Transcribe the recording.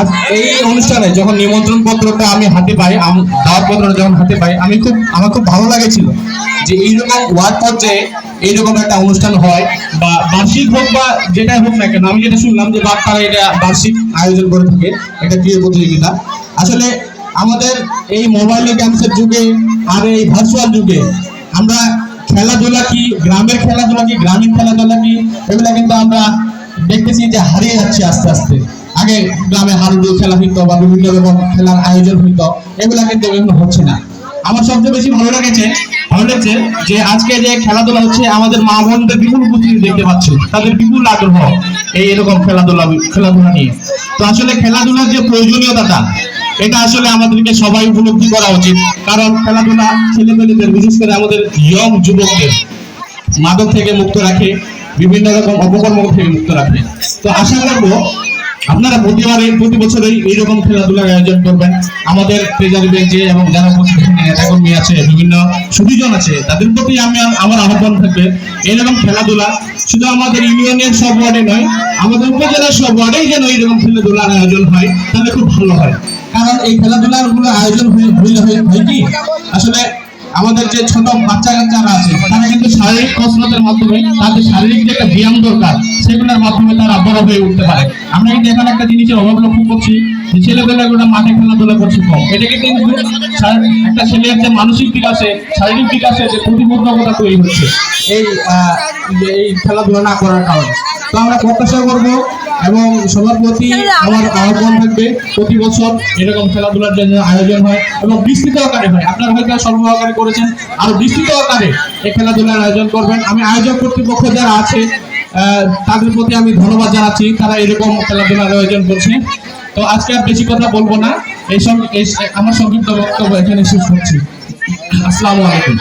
আজ এই অনুষ্ঠানে যখন নিমন্ত্রণ পত্রটা আমি হাতে পাই দাওয়াত পত্রটা যখন হাতে পাই, আমি খুব, আমার খুব ভালো লাগেছিল যে এইরকম ওয়ার্ড পর্যায়ে এইরকম একটা অনুষ্ঠান হয় বা বার্ষিক হোক বা যেটাই হোক না কেন, আমি যেটা শুনলাম যে বা তারা এটা বার্ষিক আয়োজন করে থাকে, একটা ক্রীড়া প্রতিযোগিতা। আসলে আমাদের এই মোবাইল গেমসের যুগে আর এই ভার্চুয়াল যুগে আমরা খেলাধুলা কি, গ্রামের খেলাধুলা কি, গ্রামীণ খেলাধুলা কি, এগুলা কিন্তু আমরা দেখতেছি যে হারিয়ে যাচ্ছে আস্তে আস্তে। আগে গ্রামে হাডুডু খেলা হইতো বা বিভিন্ন রকম খেলার আয়োজন হইতো এগুলা কিন্তু এখন হচ্ছে না। আমার সবচেয়ে বেশি ভালো লেগেছে ভালো লেগেছে যে আজকে যে খেলাধুলা হচ্ছে, আমাদের মা বোনদের বিপুল উপস্থিতি দেখতে পাচ্ছি। তাদের বিপুল আগ্রহ এই এরকম খেলাধুলা খেলাধুলা নিয়ে। তো আসলে খেলাধুলার যে প্রয়োজনীয়তাটা, এটা আসলে আমাদেরকে সবাই উপলব্ধি করা উচিত। কারণ খেলাধুলা ছেলেমেয়েদের বিশেষ করে আমাদের ইয়ং যুবকদের, মাদক থেকে মুক্ত রাখে, বিভিন্ন রকম অপকর্ম থেকে মুক্ত রাখে। তো আশা করব আপনারা প্রতিবারে প্রতি বছরই এইরকম খেলাধুলার আয়োজন করবেন। আমাদের ট্রেজারি বেঞ্চে এবং যারা নেতাকর্মী আছে বিভিন্ন সুবিজন আছে, তাদের প্রতি আমি আমার আহ্বান থাকবে। এরকম খেলাধুলা শুধু আমাদের ইউনিয়নের সব ওয়ার্ডে নয়, আমাদের উপজেলার সব ওয়ার্ডেই যেন এইরকম খেলাধুলার আয়োজন হয়, তাহলে খুব ভালো হয়। কারণ এই খেলাধুলারগুলো আয়োজন হয়ে- হইলে হয় কি? আসলে আমাদের যে ছোট বাচ্চা কাচ্চারা আছে, তারা কিন্তু শারীরিক কসরতের মাধ্যমে তাদের শারীরিক যে একটা ব্যায়াম দরকার, সেগুলোর মাধ্যমে তারা বড় হয়ে উঠতে পারে। আমরা কিন্তু এখন একটা জিনিসের অভাব লক্ষ্য করছি, যে ছেলেপেলেগুলো মাঠে খেলাধুলা করছে কম। এটাকে কিন্তু একটা ছেলের যে মানসিক বিকাশে, শারীরিক বিকাশে যে প্রতিবদ্ধকতা তৈরি হচ্ছে। এই এই খেলাধুলা না করার কারণে। তো আমরা প্রত্যাশা করব এবং সবার প্রতি আমার আহ্বান থাকবে প্রতি বছর এরকম খেলাধুলার জন্য আয়োজন হয় এবং বিস্তৃত আকারে হয়। আপনারা হয়তো স্বল্প আকারে করেছেন আরও বিস্তৃত আকারে এই খেলাধুলার আয়োজন করবেন। আমি আয়োজক কর্তৃপক্ষ যারা আছে তাদের প্রতি আমি ধন্যবাদ জানাচ্ছি তারা এরকম খেলাধুলার আয়োজন করছে। তো আজকে আর বেশি কথা বলব না। এই আমার সংক্ষিপ্ত বক্তব্য এখানে শেষ করছি। আসসালামু আলাইকুম।